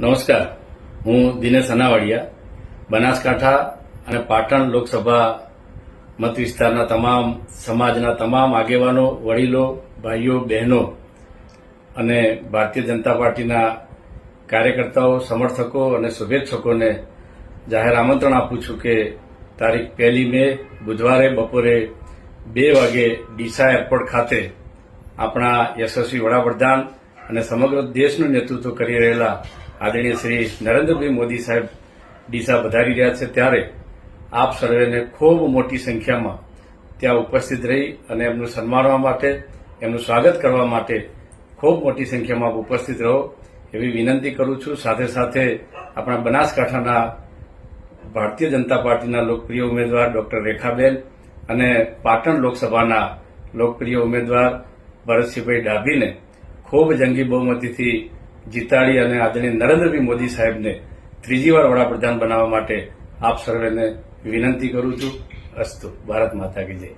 નમસ્કાર. હું દિનેશ અનાવાડિયા. બનાસકાંઠા અને પાટણ લોકસભા મત વિસ્તારના તમામ, સમાજના તમામ આગેવાનો, વડીલો, ભાઈઓ, બહેનો અને ભારતીય જનતા પાર્ટીના કાર્યકર્તાઓ, સમર્થકો અને શુભેચ્છકોને જાહેર આમંત્રણ આપું છું કે તારીખ પહેલી મે, બુધવારે બપોરે બે વાગે ડીસા એરપોર્ટ ખાતે આપણા યશસ્વી વડાપ્રધાન અને સમગ્ર દેશનું નેતૃત્વ કરી રહેલા આદરણીય શ્રી નરેન્દ્રભાઈ મોદી સાહેબ ડીસા વધારી રહ્યા છે ત્યારે આપ સર્વેને ખૂબ મોટી સંખ્યામાં ત્યાં ઉપસ્થિત રહી અને એમનું સન્માનવા માટે, એમનું સ્વાગત કરવા માટે ખૂબ મોટી સંખ્યામાં આપ ઉપસ્થિત રહો એવી વિનંતી કરું છું. સાથે સાથે આપણા બનાસકાંઠાના ભારતીય જનતા પાર્ટીના લોકપ્રિય ઉમેદવાર ડોક્ટર રેખાબેન અને પાટણ લોકસભાના લોકપ્રિય ઉમેદવાર ભરતસિંહભાઈ ડાભીને ખૂબ જંગી બહુમતીથી જીતાડી અને આદરણીય નરેન્દ્રભાઈ મોદી સાહેબને ત્રીજી વાર વડાપ્રધાન બનાવવા માટે આપ સર્વેને વિનંતી કરું છું. અસ્તુ. ભારત માતા કી જય.